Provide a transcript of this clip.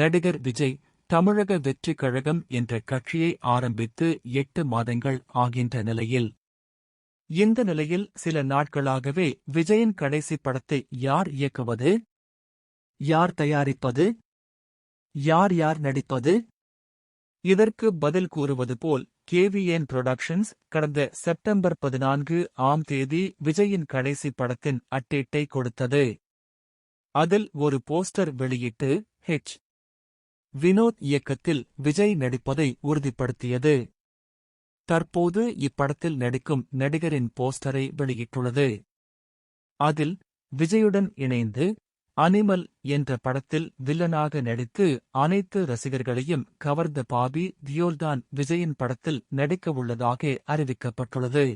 நடிகர் விஜய் தமிழக வெற்றிக் கழகம் என்ற கட்சியை ஆரம்பித்து எட்டு மாதங்கள் ஆகின்ற நிலையில். இந்த நிலையில் சில நாட்களாகவே விஜயின் கடைசி படத்தை யார் இயக்குவது? யார் தயாரிப்பது? யார் யார் நடிப்பது? இதற்கு பதில் கூறுவது போல் கேவிஎன் புரொடக்ஷன்ஸ் கடந்த செப்டம்பர் பதினான்கு ஆம் தேதி விஜயின் கடைசி படத்தின் அட்டேட்டை கொடுத்தது. அதில் ஒரு போஸ்டர் வெளியிட்டு ஹெச். வினோத் இயக்கத்தில் விஜய் நடிப்பதை உறுதிப்படுத்தியது. தற்போது இப்படத்தில் நடிக்கும் நடிகரின் போஸ்டரை வெளியிட்டுள்ளது. அதில் விஜயுடன் இணைந்து அனிமல் என்ற படத்தில் வில்லனாக நடித்து அனைத்து ரசிகர்களையும் கவர்ந்த பாபி தியோல்தான் விஜயின் படத்தில் நடிக்கவுள்ளதாக அறிவிக்கப்பட்டுள்ளது.